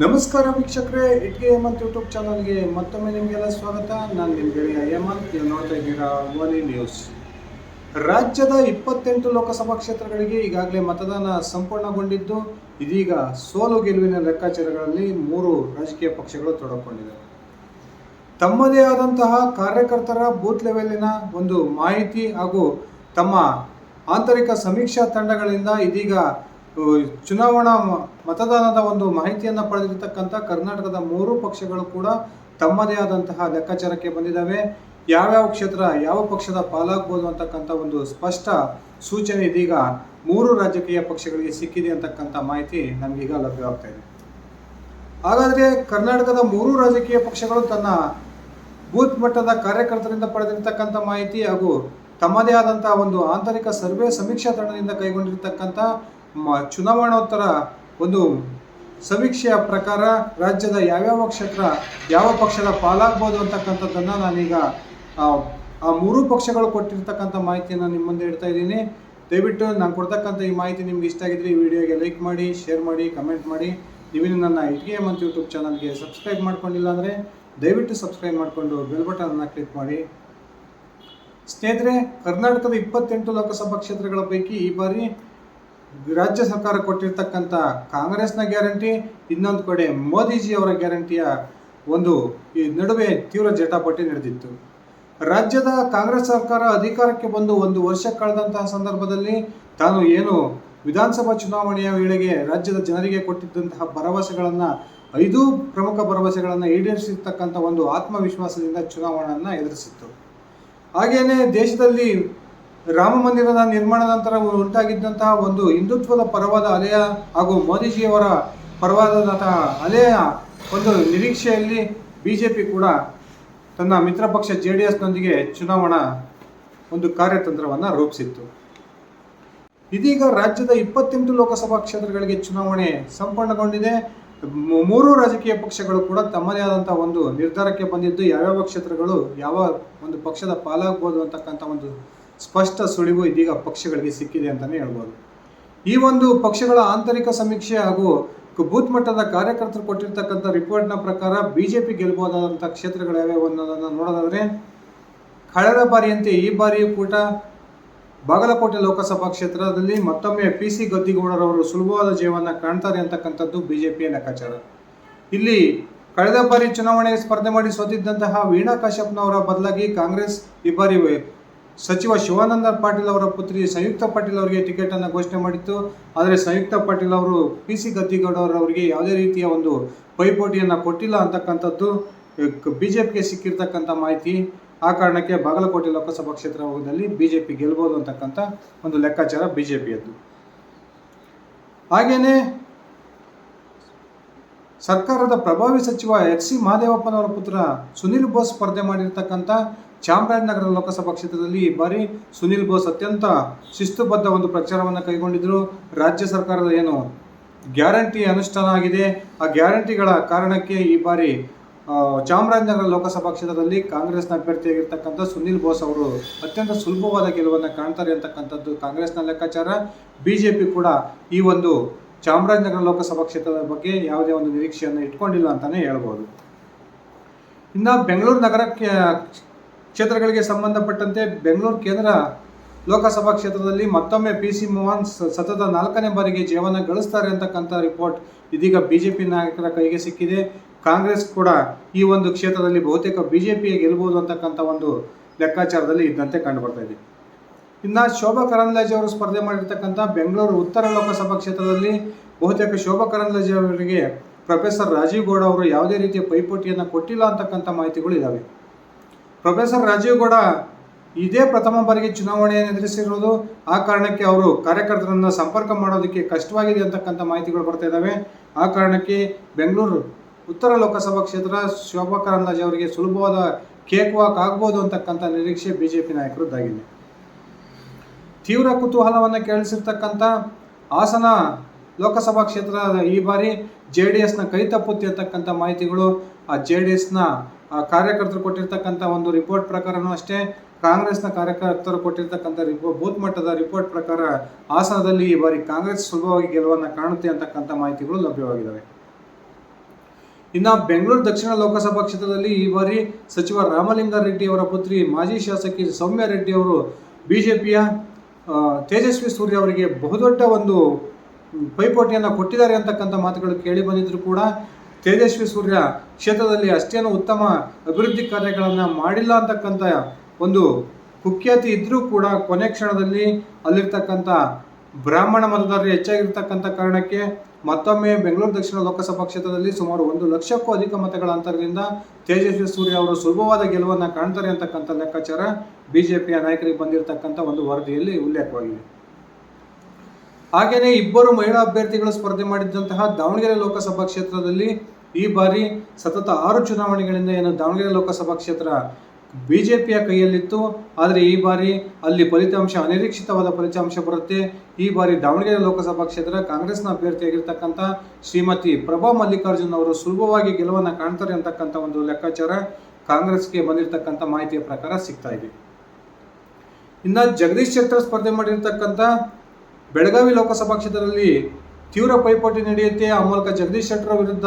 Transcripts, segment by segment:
ನಮಸ್ಕಾರ ವೀಕ್ಷಕರೇ, ಇಟ್ಗೆ ಹೇಮಂತ್ ಯೂಟ್ಯೂಬ್ ಚಾನಲ್ಗೆ ಮತ್ತೊಮ್ಮೆ ನಿಮಗೆಲ್ಲ ಸ್ವಾಗತ. ನಾನು ನಿಮ್ಮ ಗೆಳೆಯ ಹೇಮಂತ್ ನೋಡ್ತಾ ಇದ್ದೀರಾ ಓನಿ ನ್ಯೂಸ್ ರಾಜ್ಯದ ಇಪ್ಪತ್ತೆಂಟು ಲೋಕಸಭಾ ಕ್ಷೇತ್ರಗಳಿಗೆ ಈಗಾಗಲೇ ಮತದಾನ ಸಂಪೂರ್ಣಗೊಂಡಿದ್ದು, ಇದೀಗ ಸೋಲು ಗೆಲುವಿನ ಲೆಕ್ಕಾಚಾರಗಳಲ್ಲಿ ಮೂರು ರಾಜಕೀಯ ಪಕ್ಷಗಳು ತೊಡಕೊಂಡಿವೆ ತಮ್ಮದೇ ಆದಂತಹ ಕಾರ್ಯಕರ್ತರ ಬೂತ್ ಲೆವೆಲಿನ ಒಂದು ಮಾಹಿತಿ ಹಾಗೂ ತಮ್ಮ ಆಂತರಿಕ ಸಮೀಕ್ಷಾ ತಂಡಗಳಿಂದ ಇದೀಗ ಚುನಾವಣಾ ಮತದಾನದ ಒಂದು ಮಾಹಿತಿಯನ್ನು ಪಡೆದಿರತಕ್ಕಂಥ ಕರ್ನಾಟಕದ ಮೂರು ಪಕ್ಷಗಳು ಕೂಡ ತಮ್ಮದೇ ಆದಂತಹ ಲೆಕ್ಕಾಚಾರಕ್ಕೆ ಬಂದಿದ್ದಾವೆ. ಯಾವ್ಯಾವ ಕ್ಷೇತ್ರ, ಯಾವ ಪಕ್ಷದ ಪಾಲಾಗ್ಬೋದು ಅಂತಕ್ಕಂಥ ಒಂದು ಸ್ಪಷ್ಟ ಸೂಚನೆ ಇದೀಗ ಮೂರು ರಾಜಕೀಯ ಪಕ್ಷಗಳಿಗೆ ಸಿಕ್ಕಿದೆ ಅಂತಕ್ಕಂಥ ಮಾಹಿತಿ ನಮಗೀಗ ಲಭ್ಯವಾಗ್ತಾ ಇದೆ. ಹಾಗಾದರೆ ಕರ್ನಾಟಕದ ಮೂರು ರಾಜಕೀಯ ಪಕ್ಷಗಳು ತನ್ನ ಬೂತ್ ಮಟ್ಟದ ಕಾರ್ಯಕರ್ತರಿಂದ ಪಡೆದಿರತಕ್ಕಂಥ ಮಾಹಿತಿ ಹಾಗೂ ತಮ್ಮದೇ ಆದಂತಹ ಒಂದು ಆಂತರಿಕ ಸರ್ವೆ ಸಮೀಕ್ಷಾ ತಂಡದಿಂದ ಕೈಗೊಂಡಿರ್ತಕ್ಕಂಥ ಚುನಾವಣೋತ್ತರ ಒಂದು ಸಮೀಕ್ಷೆಯ ಪ್ರಕಾರ ರಾಜ್ಯದ ಯಾವ್ಯಾವ ಕ್ಷೇತ್ರ ಯಾವ ಪಕ್ಷದ ಪಾಲಾಗ್ಬೋದು ಅಂತಕ್ಕಂಥದ್ದನ್ನು ನಾನೀಗ ಆ, ಮೂರು ಪಕ್ಷಗಳು ಕೊಟ್ಟಿರ್ತಕ್ಕಂಥ ಮಾಹಿತಿಯನ್ನು ನಿಮ್ಮ ಮುಂದೆ ಇಡ್ತಾ ಇದ್ದೀನಿ. ದಯವಿಟ್ಟು ನಾನು ಕೊಡ್ತಕ್ಕಂಥ ಈ ಮಾಹಿತಿ ನಿಮ್ಗೆ ಇಷ್ಟ ಆಗಿದ್ರೆ ಈ ವಿಡಿಯೋಗೆ ಲೈಕ್ ಮಾಡಿ ಶೇರ್ ಮಾಡಿ ಕಮೆಂಟ್ ಮಾಡಿ. ನೀವಿನ್ನು ನನ್ನ ಇಟ್ಗೆ ಮಂತ್ ಯೂಟ್ಯೂಬ್ ಚಾನಲ್ಗೆ ಸಬ್ಸ್ಕ್ರೈಬ್ ಮಾಡ್ಕೊಂಡಿಲ್ಲ ಅಂದರೆ ದಯವಿಟ್ಟು ಸಬ್ಸ್ಕ್ರೈಬ್ ಮಾಡಿಕೊಂಡು ಬೆಲ್ ಬಟನನ್ನು ಕ್ಲಿಕ್ ಮಾಡಿ. ಸ್ನೇಹಿತರೆ ಕರ್ನಾಟಕದ ಇಪ್ಪತ್ತೆಂಟು ಲೋಕಸಭಾ ಕ್ಷೇತ್ರಗಳ ಪೈಕಿ ಈ ಬಾರಿ ರಾಜ್ಯ ಸರ್ಕಾರ ಕೊಟ್ಟಿರ್ತಕ್ಕಂಥ ಕಾಂಗ್ರೆಸ್ನ ಗ್ಯಾರಂಟಿ, ಇನ್ನೊಂದು ಕಡೆ ಮೋದಿಜಿಯವರ ಗ್ಯಾರಂಟಿಯ ಒಂದು ಈ ನಡುವೆ ತೀವ್ರ ಜಟಾಪಟಿ ನಡೆದಿತ್ತು. ರಾಜ್ಯದ ಕಾಂಗ್ರೆಸ್ ಸರ್ಕಾರ ಅಧಿಕಾರಕ್ಕೆ ಬಂದು ಒಂದು ವರ್ಷ ಕಳೆದಂತಹ ಸಂದರ್ಭದಲ್ಲಿ ತಾನು ಏನು ವಿಧಾನಸಭಾ ಚುನಾವಣೆಯ ವೇಳೆಗೆ ರಾಜ್ಯದ ಜನರಿಗೆ ಕೊಟ್ಟಿದ್ದಂತಹ ಭರವಸೆಗಳನ್ನು, ಐದು ಪ್ರಮುಖ ಭರವಸೆಗಳನ್ನು ಈಡೇರಿಸಿರ್ತಕ್ಕಂಥ ಒಂದು ಆತ್ಮವಿಶ್ವಾಸದಿಂದ ಚುನಾವಣೆಯನ್ನು ಎದುರಿಸಿತ್ತು. ಹಾಗೆಯೇ ದೇಶದಲ್ಲಿ ರಾಮ ಮಂದಿರದ ನಿರ್ಮಾಣದ ನಂತರ ಉಂಟಾಗಿದ್ದಂತಹ ಒಂದು ಹಿಂದುತ್ವದ ಪರವಾದ ಅಲೆಯ ಹಾಗೂ ಮೋದಿಜಿಯವರ ಪರವಾದಂತಹ ಅಲೆಯ ಒಂದು ನಿರೀಕ್ಷೆಯಲ್ಲಿ ಬಿ ಜೆ ಪಿ ಕೂಡ ತನ್ನ ಮಿತ್ರ ಪಕ್ಷ ಜೆ ಡಿ ಎಸ್ನೊಂದಿಗೆ ಚುನಾವಣಾ ಒಂದು ಕಾರ್ಯತಂತ್ರವನ್ನು ರೂಪಿಸಿತ್ತು. ಇದೀಗ ರಾಜ್ಯದ ಇಪ್ಪತ್ತೆಂಟು ಲೋಕಸಭಾ ಕ್ಷೇತ್ರಗಳಿಗೆ ಚುನಾವಣೆ ಸಂಪನ್ನಗೊಂಡಿದೆ. ಮೂರು ರಾಜಕೀಯ ಪಕ್ಷಗಳು ಕೂಡ ತಮ್ಮದೇ ಆದಂತಹ ಒಂದು ನಿರ್ಧಾರಕ್ಕೆ ಬಂದಿದ್ದು, ಯಾವ್ಯಾವ ಕ್ಷೇತ್ರಗಳು ಯಾವ ಒಂದು ಪಕ್ಷದ ಪಾಲಾಗ್ಬೋದು ಅಂತಕ್ಕಂಥ ಒಂದು ಸ್ಪಷ್ಟ ಸುಳಿವು ಇದೀಗ ಪಕ್ಷಗಳಿಗೆ ಸಿಕ್ಕಿದೆ ಅಂತಲೇ ಹೇಳ್ಬೋದು. ಈ ಒಂದು ಪಕ್ಷಗಳ ಆಂತರಿಕ ಸಮೀಕ್ಷೆ ಹಾಗೂ ಬೂತ್ ಮಟ್ಟದ ಕಾರ್ಯಕರ್ತರು ಕೊಟ್ಟಿರ್ತಕ್ಕಂಥ ರಿಪೋರ್ಟ್ನ ಪ್ರಕಾರ ಬಿಜೆಪಿ ಪಿ ಕ್ಷೇತ್ರಗಳು ಯಾವ್ಯಾವು ಅನ್ನೋದನ್ನು ನೋಡೋದಾದರೆ, ಕಳೆದ ಬಾರಿಯಂತೆ ಈ ಬಾರಿಯೂ ಕೂಡ ಬಾಗಲಕೋಟೆ ಲೋಕಸಭಾ ಕ್ಷೇತ್ರದಲ್ಲಿ ಮತ್ತೊಮ್ಮೆ ಪಿ ಸಿ ಗದ್ದಿಗೌಡರವರು ಸುಲಭವಾದ ಜೀವನ ಕಾಣ್ತಾರೆ ಅಂತಕ್ಕಂಥದ್ದು ಬಿಜೆಪಿಯ ಲೆಕ್ಕಾಚಾರ. ಇಲ್ಲಿ ಕಳೆದ ಬಾರಿ ಚುನಾವಣೆಗೆ ಸ್ಪರ್ಧೆ ಮಾಡಿ ಸೋತಿದ್ದಂತಹ ವೀಣಾ ಕಾಶ್ಯಪ್ನವರ ಬದಲಾಗಿ ಕಾಂಗ್ರೆಸ್ ಈ ಬಾರಿ ಸಚಿವ ಶಿವಾನಂದ ಪಾಟೀಲ್ ಅವರ ಪುತ್ರಿ ಸಂಯುಕ್ತ ಪಾಟೀಲ್ ಅವರಿಗೆ ಟಿಕೆಟ್ ಅನ್ನು ಘೋಷಣೆ ಮಾಡಿತ್ತು. ಆದರೆ ಸಂಯುಕ್ತ ಪಾಟೀಲ್ ಅವರು ಪಿ ಸಿ ಗದ್ದಿಗೌಡರವರಿಗೆ ಯಾವುದೇ ರೀತಿಯ ಒಂದು ಪೈಪೋಟಿಯನ್ನು ಕೊಟ್ಟಿಲ್ಲ ಅಂತಕ್ಕಂಥದ್ದು ಬಿಜೆಪಿಗೆ ಸಿಕ್ಕಿರ್ತಕ್ಕಂಥ ಮಾಹಿತಿ. ಆ ಕಾರಣಕ್ಕೆ ಬಾಗಲಕೋಟೆ ಲೋಕಸಭಾ ಕ್ಷೇತ್ರದಲ್ಲಿ ಬಿಜೆಪಿ ಗೆಲ್ಬೋದು ಅಂತಕ್ಕಂಥ ಒಂದು ಲೆಕ್ಕಾಚಾರ ಬಿಜೆಪಿಯದ್ದು. ಹಾಗೇನೆ ಸರ್ಕಾರದ ಪ್ರಭಾವಿ ಸಚಿವ ಎಚ್ ಸಿ ಮಹದೇವಪ್ಪನವರ ಪುತ್ರ ಸುನಿಲ್ ಬೋಸ್ ಸ್ಪರ್ಧೆ ಮಾಡಿರ್ತಕ್ಕಂಥ ಚಾಮರಾಜನಗರ ಲೋಕಸಭಾ ಕ್ಷೇತ್ರದಲ್ಲಿ ಈ ಬಾರಿ ಸುನಿಲ್ ಬೋಸ್ ಅತ್ಯಂತ ಶಿಸ್ತುಬದ್ಧ ಒಂದು ಪ್ರಚಾರವನ್ನು ಕೈಗೊಂಡಿದ್ದರು ರಾಜ್ಯ ಸರ್ಕಾರದ ಏನು ಗ್ಯಾರಂಟಿ ಅನುಷ್ಠಾನ ಆಗಿದೆ. ಆ ಗ್ಯಾರಂಟಿಗಳ ಕಾರಣಕ್ಕೆ ಈ ಬಾರಿ ಚಾಮರಾಜನಗರ ಲೋಕಸಭಾ ಕ್ಷೇತ್ರದಲ್ಲಿ ಕಾಂಗ್ರೆಸ್ನ ಅಭ್ಯರ್ಥಿಯಾಗಿರ್ತಕ್ಕಂಥ ಸುನಿಲ್ ಬೋಸ್ ಅವರು ಅತ್ಯಂತ ಸುಲಭವಾದ ಗೆಲುವನ್ನು ಕಾಣ್ತಾರೆ ಅಂತಕ್ಕಂಥದ್ದು ಕಾಂಗ್ರೆಸ್ನ ಲೆಕ್ಕಾಚಾರ. ಬಿ ಜೆ ಪಿ ಕೂಡ ಈ ಒಂದು ಚಾಮರಾಜನಗರ ಲೋಕಸಭಾ ಕ್ಷೇತ್ರದ ಬಗ್ಗೆ ಯಾವುದೇ ಒಂದು ನಿರೀಕ್ಷೆಯನ್ನು ಇಟ್ಕೊಂಡಿಲ್ಲ ಅಂತಲೇ ಹೇಳ್ಬೋದು. ಇನ್ನು ಬೆಂಗಳೂರು ನಗರಕ್ಕೆ ಕ್ಷೇತ್ರಗಳಿಗೆ ಸಂಬಂಧಪಟ್ಟಂತೆ ಬೆಂಗಳೂರು ಕೇಂದ್ರ ಲೋಕಸಭಾ ಕ್ಷೇತ್ರದಲ್ಲಿ ಮತ್ತೊಮ್ಮೆ ಪಿ ಸಿ ಮೋಹನ್ ಸತತ ನಾಲ್ಕನೇ ಬಾರಿಗೆ ಜೀವನ ಗಳಿಸ್ತಾರೆ ಅಂತಕ್ಕಂಥ ರಿಪೋರ್ಟ್ ಇದೀಗ ಬಿಜೆಪಿ ನಾಯಕರ ಕೈಗೆ ಸಿಕ್ಕಿದೆ. ಕಾಂಗ್ರೆಸ್ ಕೂಡ ಈ ಒಂದು ಕ್ಷೇತ್ರದಲ್ಲಿ ಬಹುತೇಕ ಬಿಜೆಪಿಗೆ ಗೆಲ್ಬಹುದು ಅಂತಕ್ಕಂಥ ಒಂದು ಲೆಕ್ಕಾಚಾರದಲ್ಲಿ ಇದ್ದಂತೆ ಕಂಡುಬರ್ತಾ ಇದೆ. ಇನ್ನು ಶೋಭಾ ಕರಂದ್ಲಾಜೆ ಅವರು ಸ್ಪರ್ಧೆ ಮಾಡಿರ್ತಕ್ಕಂಥ ಬೆಂಗಳೂರು ಉತ್ತರ ಲೋಕಸಭಾ ಕ್ಷೇತ್ರದಲ್ಲಿ ಬಹುತೇಕ ಶೋಭಾ ಕರಂದ್ಲಾಜೆ ಅವರಿಗೆ ಪ್ರೊಫೆಸರ್ ರಾಜೀವ್ ಗೌಡ ಅವರು ಯಾವುದೇ ರೀತಿಯ ಪೈಪೋಟಿಯನ್ನು ಕೊಟ್ಟಿಲ್ಲ ಅಂತಕ್ಕಂಥ ಮಾಹಿತಿಗಳು ಇದ್ದಾವೆ ಪ್ರೊಫೆಸರ್ ರಾಜೀವ್ ಗೌಡ ಇದೇ ಪ್ರಥಮ ಬಾರಿಗೆ ಚುನಾವಣೆಯನ್ನು ಎದುರಿಸಿರುವುದು ಆ ಕಾರಣಕ್ಕೆ ಅವರು ಕಾರ್ಯಕರ್ತರನ್ನು ಸಂಪರ್ಕ ಮಾಡೋದಕ್ಕೆ ಕಷ್ಟವಾಗಿದೆ ಅಂತಕ್ಕಂಥ ಮಾಹಿತಿಗಳು ಬರ್ತಾ ಇದ್ದಾವೆ. ಆ ಕಾರಣಕ್ಕೆ ಬೆಂಗಳೂರು ಉತ್ತರ ಲೋಕಸಭಾ ಕ್ಷೇತ್ರ ಶೋಭಾ ಕರಂದ್ಲಾಜೆ ಅವರಿಗೆ ಸುಲಭವಾದ ಕೇಕ್ ವಾಕ್ ಆಗ್ಬೋದು ಅಂತಕ್ಕಂಥ ನಿರೀಕ್ಷೆ ಬಿಜೆಪಿ ನಾಯಕರದ್ದಾಗಿದೆ. ತೀವ್ರ ಕುತೂಹಲವನ್ನು ಕೇಳಿಸಿರ್ತಕ್ಕಂಥ ಹಾಸನ ಲೋಕಸಭಾ ಕ್ಷೇತ್ರ ಈ ಬಾರಿ ಜೆ ಡಿ ಎಸ್ನ ಕೈ ತಪ್ಪುತ್ತೆ ಅಂತಕ್ಕಂಥ ಮಾಹಿತಿಗಳು ಆ ಜೆ ಡಿ ಎಸ್ನ ಕಾರ್ಯಕರ್ತರು ಕೊಟ್ಟಿರ್ತಕ್ಕಂಥ ಒಂದು ರಿಪೋರ್ಟ್ ಪ್ರಕಾರನೂ ಅಷ್ಟೇ, ಕಾಂಗ್ರೆಸ್ನ ಕಾರ್ಯಕರ್ತರು ಕೊಟ್ಟಿರ್ತಕ್ಕಂಥ ರಿಪೋ ಬೂತ್ ಮಟ್ಟದ ರಿಪೋರ್ಟ್ ಪ್ರಕಾರ ಹಾಸನದಲ್ಲಿ ಈ ಬಾರಿ ಕಾಂಗ್ರೆಸ್ ಸುಲಭವಾಗಿ ಗೆಲುವನ್ನು ಕಾಣುತ್ತೆ ಅಂತಕ್ಕಂಥ ಮಾಹಿತಿಗಳು ಲಭ್ಯವಾಗಿದ್ದಾವೆ ಇನ್ನು ಬೆಂಗಳೂರು ದಕ್ಷಿಣ ಲೋಕಸಭಾ ಕ್ಷೇತ್ರದಲ್ಲಿ ಈ ಬಾರಿ ಸಚಿವ ರಾಮಲಿಂಗಾರೆಡ್ಡಿ ಅವರ ಪುತ್ರಿ, ಮಾಜಿ ಶಾಸಕಿ ಸೌಮ್ಯ ರೆಡ್ಡಿ ಅವರು ಬಿಜೆಪಿಯ ತೇಜಸ್ವಿ ಸೂರ್ಯ ಅವರಿಗೆ ಬಹುದೊಡ್ಡ ಒಂದು ಪೈಪೋಟಿಯನ್ನು ಕೊಟ್ಟಿದ್ದಾರೆ ಅಂತಕ್ಕಂಥ ಮಾತುಗಳು ಕೇಳಿ ಬಂದಿದ್ರು ಕೂಡ. ತೇಜಸ್ವಿ ಸೂರ್ಯ ಕ್ಷೇತ್ರದಲ್ಲಿ ಅಷ್ಟೇನು ಉತ್ತಮ ಅಭಿವೃದ್ಧಿ ಕಾರ್ಯಗಳನ್ನು ಮಾಡಿಲ್ಲ ಅಂತಕ್ಕಂಥ ಒಂದು ಕುಖ್ಯಾತಿ ಇದ್ದರೂ ಕೂಡ ಕೊನೆ ಕ್ಷಣದಲ್ಲಿ ಅಲ್ಲಿರ್ತಕ್ಕಂಥ ಬ್ರಾಹ್ಮಣ ಮತದಾರರು ಹೆಚ್ಚಾಗಿರ್ತಕ್ಕಂಥ ಕಾರಣಕ್ಕೆ ಮತ್ತೊಮ್ಮೆ ಬೆಂಗಳೂರು ದಕ್ಷಿಣ ಲೋಕಸಭಾ ಕ್ಷೇತ್ರದಲ್ಲಿ ಸುಮಾರು ಒಂದು ಲಕ್ಷಕ್ಕೂ ಅಧಿಕ ಮತಗಳ ಅಂತರದಿಂದ ತೇಜಸ್ವಿ ಸೂರ್ಯ ಅವರು ಸುಲಭವಾದ ಗೆಲುವನ್ನು ಕಾಣ್ತಾರೆ ಅಂತಕ್ಕಂಥ ಲೆಕ್ಕಾಚಾರ ಬಿಜೆಪಿಯ ನಾಯಕರಿಗೆ ಬಂದಿರತಕ್ಕಂಥ ಒಂದು ವರದಿಯಲ್ಲಿ ಉಲ್ಲೇಖವಾಗಿದೆ. ಹಾಗೆಯೇ ಇಬ್ಬರು ಮಹಿಳಾ ಅಭ್ಯರ್ಥಿಗಳು ಸ್ಪರ್ಧೆ ಮಾಡಿದ್ದಂತಹ ದಾವಣಗೆರೆ ಲೋಕಸಭಾ ಕ್ಷೇತ್ರದಲ್ಲಿ ಈ ಬಾರಿ ಸತತ ಆರು ಚುನಾವಣೆಗಳಿಂದ ಏನು ದಾವಣಗೆರೆ ಲೋಕಸಭಾ ಕ್ಷೇತ್ರ ಬಿಜೆಪಿಯ ಕೈಯಲ್ಲಿತ್ತು. ಆದರೆ ಈ ಬಾರಿ ಅಲ್ಲಿ ಫಲಿತಾಂಶ, ಅನಿರೀಕ್ಷಿತವಾದ ಫಲಿತಾಂಶ ಬರುತ್ತೆ. ಈ ಬಾರಿ ದಾವಣಗೆರೆ ಲೋಕಸಭಾ ಕ್ಷೇತ್ರ ಕಾಂಗ್ರೆಸ್ನ ಅಭ್ಯರ್ಥಿಯಾಗಿರ್ತಕ್ಕಂಥ ಶ್ರೀಮತಿ ಪ್ರಭಾ ಮಲ್ಲಿಕಾರ್ಜುನ್ ಅವರು ಸುಲಭವಾಗಿ ಗೆಲುವನ್ನು ಕಾಣ್ತಾರೆ ಅಂತಕ್ಕಂಥ ಒಂದು ಲೆಕ್ಕಾಚಾರ ಕಾಂಗ್ರೆಸ್ಗೆ ಬಂದಿರತಕ್ಕಂಥ ಮಾಹಿತಿಯ ಪ್ರಕಾರ ಸಿಗ್ತಾ ಇದೆ. ಇನ್ನು ಜಗದೀಶ್ ಶೆಟ್ಟರ್ ಸ್ಪರ್ಧೆ ಮಾಡಿರ್ತಕ್ಕಂಥ ಬೆಳಗಾವಿ ಲೋಕಸಭಾ ಕ್ಷೇತ್ರದಲ್ಲಿ ತೀವ್ರ ಪೈಪೋಟಿ ನಡೆಯುತ್ತೆ. ಆ ಮೂಲಕ ಜಗದೀಶ್ ಶೆಟ್ಟರ್ ವಿರುದ್ಧ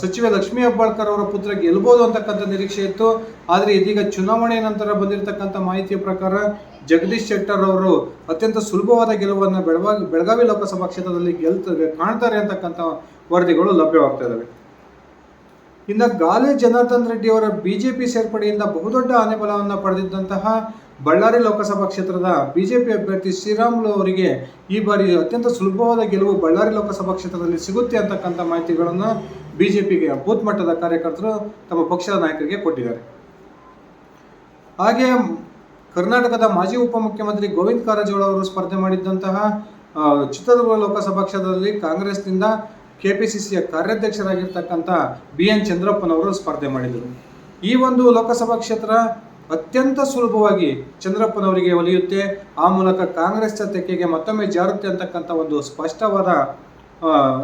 ಸಚಿವೆ ಲಕ್ಷ್ಮೀ ಹೆಬ್ಬಾಳ್ಕರ್ ಅವರ ಪುತ್ರ ಗೆಲ್ಬೋದು ಅಂತಕ್ಕಂಥ ನಿರೀಕ್ಷೆ ಇತ್ತು. ಆದರೆ ಇದೀಗ ಚುನಾವಣೆ ನಂತರ ಬಂದಿರತಕ್ಕಂಥ ಮಾಹಿತಿಯ ಪ್ರಕಾರ ಜಗದೀಶ್ ಶೆಟ್ಟರ್ ಅವರು ಅತ್ಯಂತ ಸುಲಭವಾದ ಗೆಲುವನ್ನು ಬೆಳಗಾವಿ ಬೆಳಗಾವಿ ಲೋಕಸಭಾ ಕ್ಷೇತ್ರದಲ್ಲಿ ಗೆಲ್ತಾರೆ ಕಾಣ್ತಾರೆ ಅಂತಕ್ಕಂಥ ವರದಿಗಳು ಲಭ್ಯವಾಗ್ತಾ ಇದ್ದಾವೆ ಇನ್ನು ಗಾಲಿ ಜನಾರ್ದನ್ ರೆಡ್ಡಿ ಅವರ ಬಿಜೆಪಿ ಸೇರ್ಪಡೆಯಿಂದ ಬಹುದೊಡ್ಡ ಆನೆಬಲವನ್ನು ಪಡೆದಿದ್ದಂತಹ ಬಳ್ಳಾರಿ ಲೋಕಸಭಾ ಕ್ಷೇತ್ರದ ಬಿಜೆಪಿ ಅಭ್ಯರ್ಥಿ ಶ್ರೀರಾಮುಲು ಅವರಿಗೆ ಈ ಬಾರಿ ಅತ್ಯಂತ ಸುಲಭವಾದ ಗೆಲುವು ಬಳ್ಳಾರಿ ಲೋಕಸಭಾ ಕ್ಷೇತ್ರದಲ್ಲಿ ಸಿಗುತ್ತೆ ಅಂತಕ್ಕಂಥ ಮಾಹಿತಿಗಳನ್ನು ಬಿಜೆಪಿಗೆ ಬೂತ್ ಮಟ್ಟದ ಕಾರ್ಯಕರ್ತರು ತಮ್ಮ ಪಕ್ಷದ ನಾಯಕರಿಗೆ ಕೊಟ್ಟಿದ್ದಾರೆ. ಹಾಗೆ ಕರ್ನಾಟಕದ ಮಾಜಿ ಉಪಮುಖ್ಯಮಂತ್ರಿ ಗೋವಿಂದ ಕಾರಜೋಳ ಅವರು ಸ್ಪರ್ಧೆ ಮಾಡಿದ್ದಂತಹ ಚಿತ್ರದುರ್ಗ ಲೋಕಸಭಾ ಕ್ಷೇತ್ರದಲ್ಲಿ ಕಾಂಗ್ರೆಸ್ನಿಂದ ಕೆಪಿಸಿಸಿಯ ಕಾರ್ಯಾಧ್ಯಕ್ಷರಾಗಿರ್ತಕ್ಕಂಥ ಬಿ ಎನ್ ಚಂದ್ರಪ್ಪನವರು ಸ್ಪರ್ಧೆ ಮಾಡಿದರು. ಈ ಒಂದು ಲೋಕಸಭಾ ಕ್ಷೇತ್ರ ಅತ್ಯಂತ ಸುಲಭವಾಗಿ ಚಂದ್ರಪ್ಪನವರಿಗೆ ಒಲಿಯುತ್ತೆ. ಆ ಮೂಲಕ ಕಾಂಗ್ರೆಸ್ ತೆಕ್ಕೆಗೆ ಮತ್ತೊಮ್ಮೆ ಜಾರುತ್ತೆ ಅಂತಕ್ಕಂಥ ಒಂದು ಸ್ಪಷ್ಟವಾದ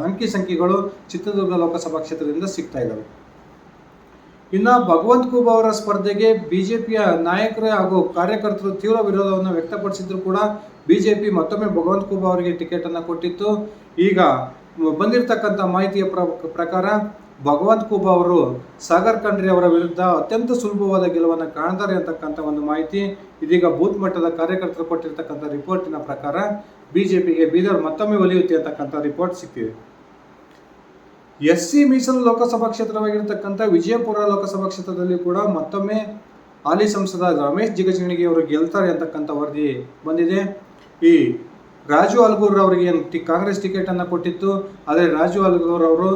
ಅಂಕಿ ಸಂಖ್ಯೆಗಳು ಚಿತ್ರದುರ್ಗ ಲೋಕಸಭಾ ಕ್ಷೇತ್ರದಿಂದ ಸಿಗ್ತಾ ಇದ್ದಾವೆ ಇನ್ನು ಭಗವಂತ ಖೂಬ್ ಅವರ ಸ್ಪರ್ಧೆಗೆ ಬಿಜೆಪಿಯ ನಾಯಕರು ಹಾಗೂ ಕಾರ್ಯಕರ್ತರು ತೀವ್ರ ವಿರೋಧವನ್ನು ವ್ಯಕ್ತಪಡಿಸಿದ್ರು ಕೂಡ ಬಿಜೆಪಿ ಮತ್ತೊಮ್ಮೆ ಭಗವಂತ ಖೂಬ್ ಅವರಿಗೆ ಟಿಕೆಟ್ ಅನ್ನು ಕೊಟ್ಟಿತ್ತು. ಈಗ ಬಂದಿರತಕ್ಕಂಥ ಮಾಹಿತಿಯ ಪ್ರಕಾರ ಭಗವಂತ್ ಕೂಬ ಅವರು ಸಾಗರ್ ಖಂಡ್ರಿ ಅವರ ವಿರುದ್ಧ ಅತ್ಯಂತ ಸುಲಭವಾದ ಗೆಲುವನ್ನು ಕಾಣ್ತಾರೆ ಅಂತಕ್ಕಂಥ ಒಂದು ಮಾಹಿತಿ ಇದೀಗ ಬೂತ್ ಮಟ್ಟದ ಕಾರ್ಯಕರ್ತರು ಕೊಟ್ಟಿರ್ತಕ್ಕಂಥ ರಿಪೋರ್ಟಿನ ಪ್ರಕಾರ ಬಿಜೆಪಿಗೆ ಬೀದರ್ ಮತ್ತೊಮ್ಮೆ ಒಲಿಯುತ್ತೆ ಅಂತಕ್ಕಂಥ ರಿಪೋರ್ಟ್ ಸಿಕ್ಕಿದೆ. ಎಸ್ ಸಿ ಮೀಸಲು ಲೋಕಸಭಾ ಕ್ಷೇತ್ರವಾಗಿರ್ತಕ್ಕಂಥ ವಿಜಯಪುರ ಲೋಕಸಭಾ ಕ್ಷೇತ್ರದಲ್ಲಿ ಕೂಡ ಮತ್ತೊಮ್ಮೆ ಹಾಲಿ ಸಂಸದ ರಮೇಶ್ ಜಿಗಜಿಣಗಿ ಅವರು ಗೆಲ್ತಾರೆ ಅಂತಕ್ಕಂಥ ವರದಿ ಬಂದಿದೆ. ಈ ರಾಜು ಅಲ್ಗೂರ್ ಅವರಿಗೆ ಕಾಂಗ್ರೆಸ್ ಟಿಕೆಟ್ ಟಿಕೆಟನ್ನು ಕೊಟ್ಟಿತ್ತು. ಆದರೆ ರಾಜು ಅಲ್ಗೂರ್ ಅವರು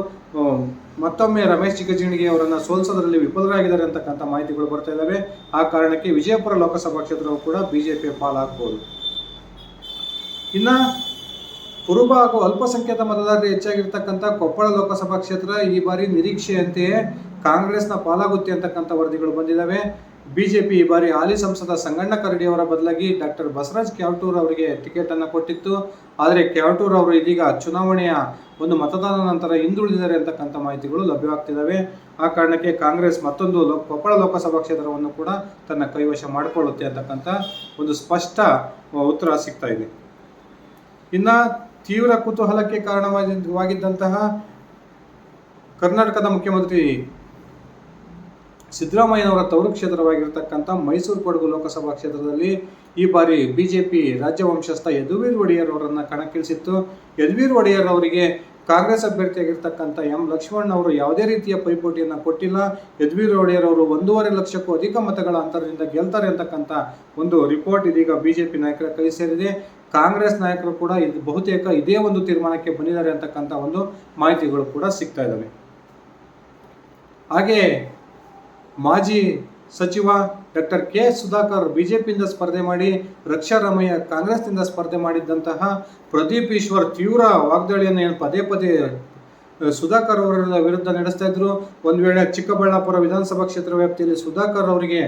ಮತ್ತೊಮ್ಮೆ ರಮೇಶ್ ಚಿಕ್ಕಜಿಣಿಗೆ ಅವರನ್ನು ಸೋಲಿಸೋದರಲ್ಲಿ ವಿಫಲರಾಗಿದ್ದಾರೆ ಅಂತಕ್ಕಂಥ ಮಾಹಿತಿಗಳು ಬರ್ತಾ ಇದ್ದಾವೆ. ಆ ಕಾರಣಕ್ಕೆ ವಿಜಯಪುರ ಲೋಕಸಭಾ ಕ್ಷೇತ್ರವು ಕೂಡ ಬಿಜೆಪಿ ಪಾಲಾಗಬಹುದು ಇನ್ನು ಕುರುಬ ಹಾಗೂ ಅಲ್ಪಸಂಖ್ಯಾತ ಮತದಾರರು ಹೆಚ್ಚಾಗಿರ್ತಕ್ಕಂಥ ಕೊಪ್ಪಳ ಲೋಕಸಭಾ ಕ್ಷೇತ್ರ ಈ ಬಾರಿ ನಿರೀಕ್ಷೆಯಂತೆಯೇ ಕಾಂಗ್ರೆಸ್ನ ಪಾಲಾಗುತ್ತೆ ಅಂತಕ್ಕಂಥ ವರದಿಗಳು ಬಂದಿದ್ದಾವೆ. ಬಿಜೆಪಿ ಈ ಬಾರಿ ಹಾಲಿ ಸಂಸದ ಸಂಗಣ್ಣ ಕರಡಿ ಅವರ ಬದಲಾಗಿ ಡಾಕ್ಟರ್ ಬಸವರಾಜ್ ಕ್ಯಾವಟೂರ್ ಅವರಿಗೆ ಟಿಕೆಟ್ ಅನ್ನು ಕೊಟ್ಟಿತ್ತು. ಆದರೆ ಕ್ಯಾವಟೂರ್ ಅವರು ಇದೀಗ ಚುನಾವಣೆಯ ಒಂದು ಮತದಾನ ನಂತರ ಹಿಂದುಳಿದಿದ್ದಾರೆ ಅಂತಕ್ಕಂಥ ಮಾಹಿತಿಗಳು ಲಭ್ಯವಾಗ್ತಿದ್ದಾವೆ. ಆ ಕಾರಣಕ್ಕೆ ಕಾಂಗ್ರೆಸ್ ಮತ್ತೊಂದು ಲೋ ಕೊಪ್ಪಳ ಲೋಕಸಭಾ ಕ್ಷೇತ್ರವನ್ನು ಕೂಡ ತನ್ನ ಕೈವಶ ಮಾಡಿಕೊಳ್ಳುತ್ತೆ ಅಂತಕ್ಕಂಥ ಒಂದು ಸ್ಪಷ್ಟ ಉತ್ತರ ಸಿಗ್ತಾ ಇದೆ. ಇನ್ನ ತೀವ್ರ ಕುತೂಹಲಕ್ಕೆ ಕಾರಣವಾಗಿದ್ದಂತಹ ಕರ್ನಾಟಕದ ಮುಖ್ಯಮಂತ್ರಿ ಸಿದ್ದರಾಮಯ್ಯನವರ ತವರು ಕ್ಷೇತ್ರವಾಗಿರ್ತಕ್ಕಂಥ ಮೈಸೂರು ಕೊಡಗು ಲೋಕಸಭಾ ಕ್ಷೇತ್ರದಲ್ಲಿ ಈ ಬಾರಿ ಬಿ ಬಿಜೆಪಿ ರಾಜ್ಯ ವಂಶಸ್ಥ ಯದುವೀರ್ ಒಡೆಯರ್ ಅವರನ್ನು ಕಣಕ್ಕಿಳಿಸಿತ್ತು. ಯದುವೀರ್ ಒಡೆಯರ್ ಅವರಿಗೆ ಕಾಂಗ್ರೆಸ್ ಅಭ್ಯರ್ಥಿಯಾಗಿರ್ತಕ್ಕಂಥ ಎಂ ಲಕ್ಷ್ಮಣ್ ಅವರು ಯಾವುದೇ ರೀತಿಯ ಪೈಪೋಟಿಯನ್ನು ಕೊಟ್ಟಿಲ್ಲ. ಯದುವೀರ್ ಒಡೆಯರ್ ಅವರು ಒಂದೂವರೆ ಲಕ್ಷಕ್ಕೂ ಅಧಿಕ ಮತಗಳ ಅಂತರದಿಂದ ಗೆಲ್ತಾರೆ ಅಂತಕ್ಕಂಥ ಒಂದು ರಿಪೋರ್ಟ್ ಇದೀಗ ಬಿಜೆಪಿ ನಾಯಕರ ಕೈ ಸೇರಿದೆ. ಕಾಂಗ್ರೆಸ್ ನಾಯಕರು ಕೂಡ ಇದು ಬಹುತೇಕ ಇದೇ ಒಂದು ತೀರ್ಮಾನಕ್ಕೆ ಬಂದಿದ್ದಾರೆ ಅಂತಕ್ಕಂಥ ಒಂದು ಮಾಹಿತಿಗಳು ಕೂಡ ಸಿಗ್ತಾ ಇದ್ದಾವೆ. ಹಾಗೆ ಮಾಜಿ ಸಚಿವ ಡಾಕ್ಟರ್ ಕೆ ಸುಧಾಕರ್ ಬಿಜೆಪಿಯಿಂದ ಸ್ಪರ್ಧೆ ಮಾಡಿ, ರಕ್ಷಾರಾಮಯ್ಯ ಕಾಂಗ್ರೆಸ್ನಿಂದ ಸ್ಪರ್ಧೆ ಮಾಡಿದ್ದಂತಹ ಪ್ರದೀಪ್ ಈಶ್ವರ್ ತೀವ್ರ ವಾಗ್ದಾಳಿಯನ್ನು ಏನು ಪದೇ ಪದೇ ಸುಧಾಕರ್ ಅವರ ವಿರುದ್ಧ ನಡೆಸ್ತಾ ಇದ್ರು. ಒಂದು ವೇಳೆ ಚಿಕ್ಕಬಳ್ಳಾಪುರ ವಿಧಾನಸಭಾ ಕ್ಷೇತ್ರ ವ್ಯಾಪ್ತಿಯಲ್ಲಿ ಸುಧಾಕರ್ ಅವರಿಗೆ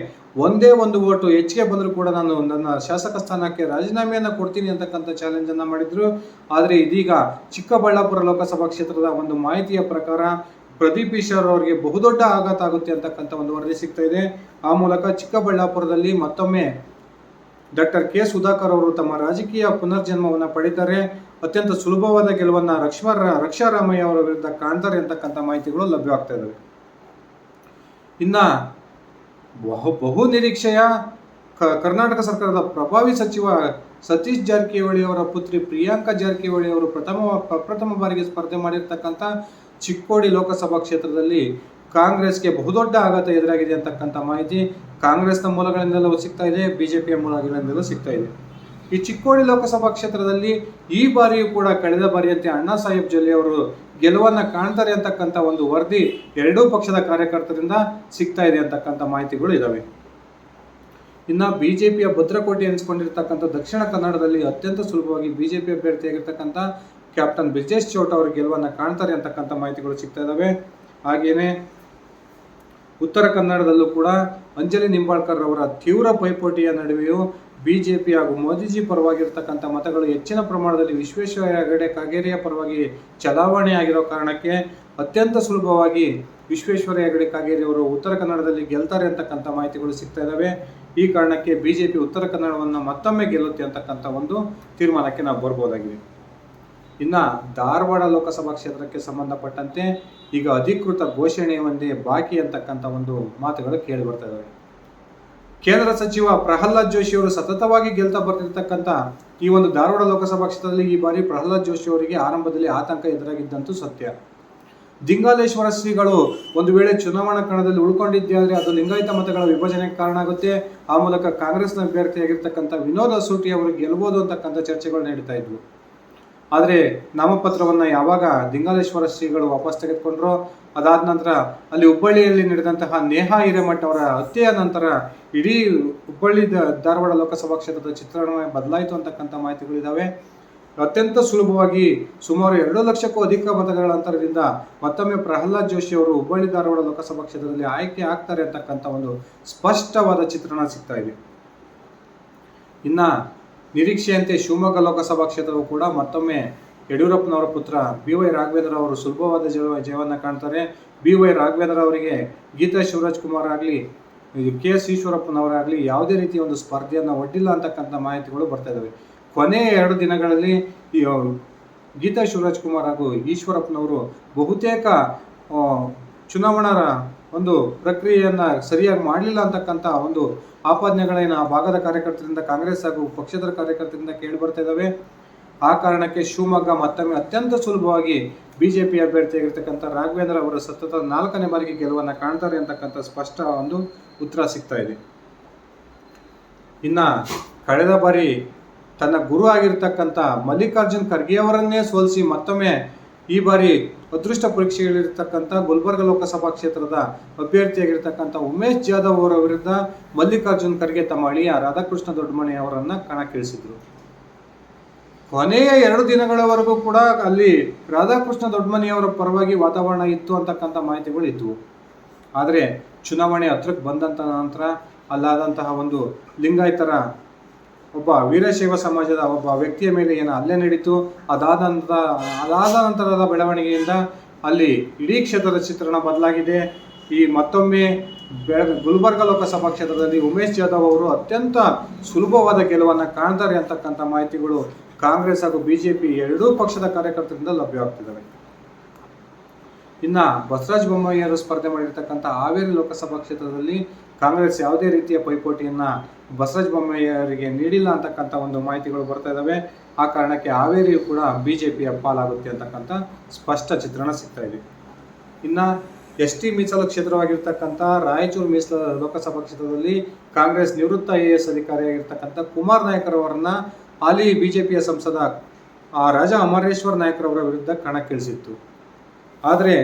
ಒಂದೇ ಒಂದು ಓಟು ಹೆಚ್ಚಿಗೆ ಬಂದರೂ ಕೂಡ ನಾನು ನನ್ನ ಶಾಸಕ ಸ್ಥಾನಕ್ಕೆ ರಾಜೀನಾಮೆಯನ್ನು ಕೊಡ್ತೀನಿ ಅಂತಕ್ಕಂಥ ಚಾಲೆಂಜನ್ನು ಮಾಡಿದ್ರು. ಆದರೆ ಇದೀಗ ಚಿಕ್ಕಬಳ್ಳಾಪುರ ಲೋಕಸಭಾ ಕ್ಷೇತ್ರದ ಒಂದು ಮಾಹಿತಿಯ ಪ್ರಕಾರ ಪ್ರದೀಪ್ ಈಶ್ವರ್ ಅವರಿಗೆ ಬಹುದೊಡ್ಡ ಆಘಾತ ಆಗುತ್ತೆ ಅಂತಕ್ಕಂಥ ಒಂದು ವರದಿ ಸಿಗ್ತಾ ಇದೆ. ಆ ಮೂಲಕ ಚಿಕ್ಕಬಳ್ಳಾಪುರದಲ್ಲಿ ಮತ್ತೊಮ್ಮೆ ಡಾಕ್ಟರ್ ಕೆ ಸುಧಾಕರ್ ಅವರು ತಮ್ಮ ರಾಜಕೀಯ ಪುನರ್ಜನ್ಮವನ್ನು ಪಡೀತಾರೆ. ಅತ್ಯಂತ ಸುಲಭವಾದ ಗೆಲುವನ್ನು ರಕ್ಷಾ ರಕ್ಷಾರಾಮಯ್ಯ ಅವರ ವಿರುದ್ಧ ಕಾಣ್ತಾರೆ ಅಂತಕ್ಕಂಥ ಮಾಹಿತಿಗಳು ಲಭ್ಯವಾಗ್ತಾ ಇದ್ದಾವೆ ಇನ್ನ ಬಹು ಬಹು ನಿರೀಕ್ಷೆಯ ಕರ್ನಾಟಕ ಸರ್ಕಾರದ ಪ್ರಭಾವಿ ಸಚಿವ ಸತೀಶ್ ಜಾರಕಿಹೊಳಿ ಅವರ ಪುತ್ರಿ ಪ್ರಿಯಾಂಕಾ ಜಾರಕಿಹೊಳಿ ಅವರು ಪ್ರಥಮ ಪ್ರಪ್ರಥಮ ಬಾರಿಗೆ ಸ್ಪರ್ಧೆ ಮಾಡಿರ್ತಕ್ಕಂಥ ಚಿಕ್ಕೋಡಿ ಲೋಕಸಭಾ ಕ್ಷೇತ್ರದಲ್ಲಿ ಕಾಂಗ್ರೆಸ್ಗೆ ಬಹುದೊಡ್ಡ ಆಘಾತ ಎದುರಾಗಿದೆ ಅಂತಕ್ಕಂಥ ಮಾಹಿತಿ ಕಾಂಗ್ರೆಸ್ನ ಮೂಲಗಳಿಂದಲೂ ಸಿಗ್ತಾ ಇದೆ, ಬಿಜೆಪಿಯ ಮೂಲಗಳಿಂದಲೂ ಸಿಗ್ತಾ ಇದೆ. ಈ ಚಿಕ್ಕೋಡಿ ಲೋಕಸಭಾ ಕ್ಷೇತ್ರದಲ್ಲಿ ಈ ಬಾರಿಯೂ ಕೂಡ ಕಳೆದ ಬಾರಿಯಂತೆ ಅಣ್ಣಾ ಸಾಹೇಬ್ ಜೊಲ್ಲೆ ಅವರು ಗೆಲುವನ್ನ ಕಾಣ್ತಾರೆ ಅಂತಕ್ಕಂಥ ಒಂದು ವರದಿ ಎರಡೂ ಪಕ್ಷದ ಕಾರ್ಯಕರ್ತರಿಂದ ಸಿಗ್ತಾ ಇದೆ ಅಂತಕ್ಕಂಥ ಮಾಹಿತಿಗಳು ಇದಾವೆ. ಇನ್ನ ಬಿಜೆಪಿಯ ಭದ್ರಕೋಟೆ ಎನಿಸಿಕೊಂಡಿರ್ತಕ್ಕಂಥ ದಕ್ಷಿಣ ಕನ್ನಡದಲ್ಲಿ ಅತ್ಯಂತ ಸುಲಭವಾಗಿ ಬಿಜೆಪಿ ಅಭ್ಯರ್ಥಿಯಾಗಿರ್ತಕ್ಕಂಥ ಕ್ಯಾಪ್ಟನ್ ಬ್ರಿಜೇಶ್ ಚೋಟ್ ಅವರು ಗೆಲುವನ್ನ ಕಾಣ್ತಾರೆ ಅಂತಕ್ಕಂಥ ಮಾಹಿತಿಗಳು ಸಿಗ್ತಾ ಇದಾವೆ. ಹಾಗೆಯೇ ಉತ್ತರ ಕನ್ನಡದಲ್ಲೂ ಕೂಡ ಅಂಜಲಿ ನಿಂಬಾಳ್ಕರ್ ಅವರ ತೀವ್ರ ಪೈಪೋಟಿಯ ನಡುವೆಯೂ ಬಿಜೆಪಿ ಹಾಗೂ ಮೋದಿಜಿ ಪರವಾಗಿರ್ತಕ್ಕಂಥ ಮತಗಳು ಹೆಚ್ಚಿನ ಪ್ರಮಾಣದಲ್ಲಿ ವಿಶ್ವೇಶ್ವರ ಹೆಗಡೆ ಕಾಗೇರಿಯ ಪರವಾಗಿ ಚಲಾವಣೆ ಆಗಿರೋ ಕಾರಣಕ್ಕೆ ಅತ್ಯಂತ ಸುಲಭವಾಗಿ ವಿಶ್ವೇಶ್ವರ ಹೆಗಡೆ ಕಾಗೇರಿ ಅವರು ಉತ್ತರ ಕನ್ನಡದಲ್ಲಿ ಗೆಲ್ತಾರೆ ಅಂತಕ್ಕಂಥ ಮಾಹಿತಿಗಳು ಸಿಗ್ತಾ ಇದ್ದಾವೆ ಈ ಕಾರಣಕ್ಕೆ ಬಿಜೆಪಿ ಉತ್ತರ ಕನ್ನಡವನ್ನು ಮತ್ತೊಮ್ಮೆ ಗೆಲ್ಲುತ್ತೆ ಅಂತಕ್ಕಂಥ ಒಂದು ತೀರ್ಮಾನಕ್ಕೆ ನಾವು ಬರ್ಬೋದಾಗಿದೆ. ಇನ್ನ ಧಾರವಾಡ ಲೋಕಸಭಾ ಕ್ಷೇತ್ರಕ್ಕೆ ಸಂಬಂಧಪಟ್ಟಂತೆ ಈಗ ಅಧಿಕೃತ ಘೋಷಣೆ ಒಂದೇ ಬಾಕಿ ಅಂತಕ್ಕಂಥ ಒಂದು ಮಾತುಗಳು ಕೇಳಿ ಬರ್ತಾ ಇದಾವೆ. ಕೇಂದ್ರ ಸಚಿವ ಪ್ರಹ್ಲಾದ್ ಜೋಶಿ ಅವರು ಸತತವಾಗಿ ಗೆಲ್ತಾ ಬರ್ತಿರ್ತಕ್ಕಂಥ ಈ ಒಂದು ಧಾರವಾಡ ಲೋಕಸಭಾ ಕ್ಷೇತ್ರದಲ್ಲಿ ಈ ಬಾರಿ ಪ್ರಹ್ಲಾದ್ ಜೋಶಿ ಅವರಿಗೆ ಆರಂಭದಲ್ಲಿ ಆತಂಕ ಎದುರಾಗಿದ್ದಂತೂ ಸತ್ಯ. ದಿಂಗಾಲೇಶ್ವರ ಶ್ರೀಗಳು ಒಂದು ವೇಳೆ ಚುನಾವಣಾ ಕಣದಲ್ಲಿ ಉಳ್ಕೊಂಡಿದ್ದೆ ಅದು ಲಿಂಗಾಯತ ಮತಗಳ ವಿಭಜನೆಗೆ ಕಾರಣ ಆಗುತ್ತೆ. ಆ ಮೂಲಕ ಕಾಂಗ್ರೆಸ್ನ ಅಭ್ಯರ್ಥಿಯಾಗಿರ್ತಕ್ಕಂಥ ವಿನೋದ್ ಅಸೂಟಿ ಅವರು ಗೆಲ್ಬೋದು ಅಂತಕ್ಕಂಥ ಚರ್ಚೆಗಳು ನಡೀತಾ ಇದ್ವು. ಆದರೆ ನಾಮಪತ್ರವನ್ನ ಯಾವಾಗ ದಿಂಗಾಲೇಶ್ವರ ಶ್ರೀಗಳು ವಾಪಸ್ ತೆಗೆದುಕೊಂಡ್ರೋ, ಅದಾದ ನಂತರ ಅಲ್ಲಿ ಹುಬ್ಬಳ್ಳಿಯಲ್ಲಿ ನಡೆದಂತಹ ನೇಹಾ ಹಿರೇಮಠ ಅವರ ಹತ್ಯೆಯ ನಂತರ ಇಡೀ ಹುಬ್ಬಳ್ಳಿ ಧಾರವಾಡ ಲೋಕಸಭಾ ಕ್ಷೇತ್ರದ ಚಿತ್ರಣ ಬದಲಾಯಿತು ಅಂತಕ್ಕಂಥ ಮಾಹಿತಿಗಳಿದ್ದಾವೆ ಅತ್ಯಂತ ಸುಲಭವಾಗಿ ಸುಮಾರು ಎರಡು ಲಕ್ಷಕ್ಕೂ ಅಧಿಕ ಮತಗಳ ಅಂತರದಿಂದ ಮತ್ತೊಮ್ಮೆ ಪ್ರಹ್ಲಾದ್ ಜೋಶಿ ಅವರು ಹುಬ್ಬಳ್ಳಿ ಧಾರವಾಡ ಲೋಕಸಭಾ ಕ್ಷೇತ್ರದಲ್ಲಿ ಆಯ್ಕೆ ಆಗ್ತಾರೆ ಅಂತಕ್ಕಂಥ ಒಂದು ಸ್ಪಷ್ಟವಾದ ಚಿತ್ರಣ ಸಿಗ್ತಾ ಇದೆ. ಇನ್ನ ನಿರೀಕ್ಷೆಯಂತೆ ಶಿವಮೊಗ್ಗ ಲೋಕಸಭಾ ಕ್ಷೇತ್ರವು ಕೂಡ ಮತ್ತೊಮ್ಮೆ ಯಡಿಯೂರಪ್ಪನವರ ಪುತ್ರ ಬಿ ವೈ ರಾಘವೇಂದ್ರ ಅವರು ಸುಲಭವಾದ ಜೀವ ಜಯವನ್ನು ಕಾಣ್ತಾರೆ. ಬಿ ವೈ ರಾಘವೇಂದ್ರ ಅವರಿಗೆ ಗೀತಾ ಶಿವರಾಜ್ ಕುಮಾರ್ ಆಗಲಿ ಕೆ ಎಸ್ ಈಶ್ವರಪ್ಪನವರಾಗಲಿ ಯಾವುದೇ ರೀತಿಯ ಒಂದು ಸ್ಪರ್ಧೆಯನ್ನು ಒಡ್ಡಿಲ್ಲ ಅಂತಕ್ಕಂಥ ಮಾಹಿತಿಗಳು ಬರ್ತಾ ಇದ್ದಾವೆ ಕೊನೆಯ ಎರಡು ದಿನಗಳಲ್ಲಿ ಗೀತಾ ಶಿವರಾಜ್ ಕುಮಾರ್ ಹಾಗೂ ಈಶ್ವರಪ್ಪನವರು ಬಹುತೇಕ ಚುನಾವಣಾ ಒಂದು ಪ್ರಕ್ರಿಯೆಯನ್ನು ಸರಿಯಾಗಿ ಮಾಡಲಿಲ್ಲ ಅಂತಕ್ಕಂಥ ಒಂದು ಆಪಾದನೆಗಳೇನು ಆ ಭಾಗದ ಕಾರ್ಯಕರ್ತರಿಂದ, ಕಾಂಗ್ರೆಸ್ ಹಾಗೂ ಪಕ್ಷೇತರ ಕಾರ್ಯಕರ್ತರಿಂದ ಕೇಳಿ ಬರ್ತಾ ಇದ್ದಾವೆ ಆ ಕಾರಣಕ್ಕೆ ಶಿವಮೊಗ್ಗ ಮತ್ತೊಮ್ಮೆ ಅತ್ಯಂತ ಸುಲಭವಾಗಿ ಬಿಜೆಪಿ ಅಭ್ಯರ್ಥಿಯಾಗಿರ್ತಕ್ಕಂಥ ರಾಘವೇಂದ್ರ ಅವರು ಸತತ ನಾಲ್ಕನೇ ಬಾರಿಗೆ ಗೆಲುವನ್ನು ಕಾಣ್ತಾರೆ ಅಂತಕ್ಕಂಥ ಸ್ಪಷ್ಟ ಒಂದು ಉತ್ತರ ಸಿಗ್ತಾ ಇದೆ. ಇನ್ನ ಕಳೆದ ಬಾರಿ ತನ್ನ ಗುರು ಆಗಿರ್ತಕ್ಕಂಥ ಮಲ್ಲಿಕಾರ್ಜುನ್ ಖರ್ಗೆಯವರನ್ನೇ ಸೋಲಿಸಿ ಮತ್ತೊಮ್ಮೆ ಈ ಬಾರಿ ಅದೃಷ್ಟ ಪರೀಕ್ಷೆಗಳಿರ್ತಕ್ಕಂಥ ಗುಲ್ಬರ್ಗ ಲೋಕಸಭಾ ಕ್ಷೇತ್ರದ ಅಭ್ಯರ್ಥಿಯಾಗಿರ್ತಕ್ಕಂಥ ಉಮೇಶ್ ಜಾಧವ್ ಅವರ ವಿರುದ್ಧ ಮಲ್ಲಿಕಾರ್ಜುನ್ ಖರ್ಗೆ ತಮ್ಮ ಅಳಿಯ ರಾಧಾಕೃಷ್ಣ ದೊಡ್ಡಮನೆ ಅವರನ್ನು ಕಣಕ್ಕಿಳಿಸಿದರು. ಕೊನೆಯ ಎರಡು ದಿನಗಳವರೆಗೂ ಕೂಡ ಅಲ್ಲಿ ರಾಧಾಕೃಷ್ಣ ದೊಡ್ಡಮನೆಯವರ ಪರವಾಗಿ ವಾತಾವರಣ ಇತ್ತು ಅಂತಕ್ಕಂಥ ಮಾಹಿತಿಗಳು ಇದ್ವು. ಆದರೆ ಚುನಾವಣೆ ಹತ್ರಕ್ಕೆ ಬಂದಂತ ನಂತರ ಅಲ್ಲಾದಂತಹ ಒಂದು ಲಿಂಗಾಯತರ ಒಬ್ಬ ವೀರಶೈವ ಸಮಾಜದ ಒಬ್ಬ ವ್ಯಕ್ತಿಯ ಮೇಲೆ ಏನು ಹಲ್ಲೆ ನಡೀತು, ಅದಾದ ನಂತರ, ಅದಾದ ನಂತರದ ಬೆಳವಣಿಗೆಯಿಂದ ಅಲ್ಲಿ ಇಡೀ ಕ್ಷೇತ್ರದ ಚಿತ್ರಣ ಬದಲಾಗಿದೆ. ಈ ಮತ್ತೊಮ್ಮೆ ಬೆಳಗ್, ಗುಲ್ಬರ್ಗ ಲೋಕಸಭಾ ಕ್ಷೇತ್ರದಲ್ಲಿ ಉಮೇಶ್ ಜಾಧವ್ ಅವರು ಅತ್ಯಂತ ಸುಲಭವಾದ ಗೆಲುವನ್ನು ಕಾಣ್ತಾರೆ ಅಂತಕ್ಕಂಥ ಮಾಹಿತಿಗಳು ಕಾಂಗ್ರೆಸ್ ಹಾಗೂ ಬಿಜೆಪಿ ಎರಡೂ ಪಕ್ಷದ ಕಾರ್ಯಕರ್ತರಿಂದ ಲಭ್ಯವಾಗ್ತಿದ್ದಾವೆ ಇನ್ನು ಬಸವರಾಜ ಬೊಮ್ಮಾಯಿಯವರು ಸ್ಪರ್ಧೆ ಮಾಡಿರ್ತಕ್ಕಂಥ ಹಾವೇರಿ ಲೋಕಸಭಾ ಕ್ಷೇತ್ರದಲ್ಲಿ ಕಾಂಗ್ರೆಸ್ ಯಾವುದೇ ರೀತಿಯ ಪೈಪೋಟಿಯನ್ನ ಬಸವರಾಜ ಬೊಮ್ಮಾಯಿಯವರಿಗೆ ನೀಡಿಲ್ಲ ಅಂತಕ್ಕಂಥ ಒಂದು ಮಾಹಿತಿಗಳು ಬರ್ತಾ ಇದ್ದಾವೆ ಆ ಕಾರಣಕ್ಕೆ ಹಾವೇರಿಯು ಕೂಡ ಬಿಜೆಪಿಯ ಪಾಲಾಗುತ್ತೆ ಅಂತಕ್ಕಂಥ ಸ್ಪಷ್ಟ ಚಿತ್ರಣ ಸಿಗ್ತಾ ಇದೆ. ಇನ್ನ ಎಸ್ ಟಿ ಮೀಸಲು ಕ್ಷೇತ್ರವಾಗಿರ್ತಕ್ಕಂಥ ರಾಯಚೂರು ಮೀಸಲು ಲೋಕಸಭಾ ಕ್ಷೇತ್ರದಲ್ಲಿ ಕಾಂಗ್ರೆಸ್ ನಿವೃತ್ತ ಐ ಎ ಎಸ್ ಅಧಿಕಾರಿಯಾಗಿರ್ತಕ್ಕಂಥ ಕುಮಾರ್ ನಾಯಕರವರನ್ನ ಹಾಲಿ ಬಿಜೆಪಿಯ ಸಂಸದ ಆ ರಾಜಾ ಅಮರೇಶ್ವರ್ ನಾಯಕರವರ ವಿರುದ್ಧ ಕಣಕ್ಕಿಳಿಸಿತ್ತು. ಆದರೆ